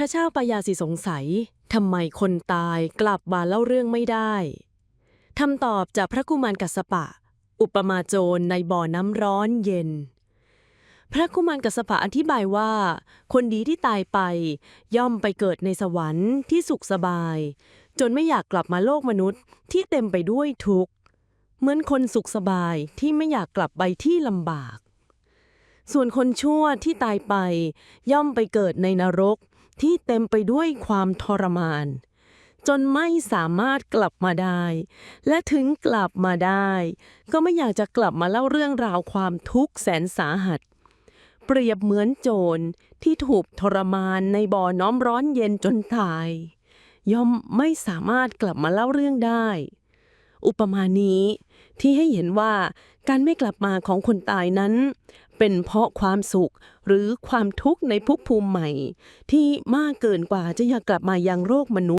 พระเจ้าปยาสิสงสัยทำไมคนตายกลับมาเล่าเรื่องไม่ได้คำตอบจากพระกุมารกัสปะ อุปมาโจรในบ่อน้ำร้อนเย็น พระกุมารกัสปะอธิบายว่า คนดีที่ตายไป ย่อมไปเกิดในสวรรค์ที่สุขสบาย จนไม่อยากกลับมาโลกมนุษย์ที่เต็มไปด้วยทุกข์ เหมือนคนสุขสบายที่ไม่อยากกลับไปที่ลำบาก ส่วนคนชั่วที่ตายไป ย่อมไปเกิดในนรก ที่เต็มไปด้วยความทรมาน จนไม่สามารถกลับมาได้ และถึงกลับมาได้ ก็ไม่อยากจะกลับมาเล่าเรื่องราวความทุกข์แสนสาหัส เปรียบเหมือนโจรที่ถูกทรมานในบ่อน้อมร้อนเย็นจนตาย ย่อมไม่สามารถกลับมาเล่าเรื่องได้ อุปมานี้ ที่ให้เห็นว่าการไม่กลับมาของคนตายนั้น เป็นเพราะความสุขหรือความทุกข์ในภพภูมิใหม่ ที่มากเกินกว่าจะอยากกลับมายังโลกมนุษย์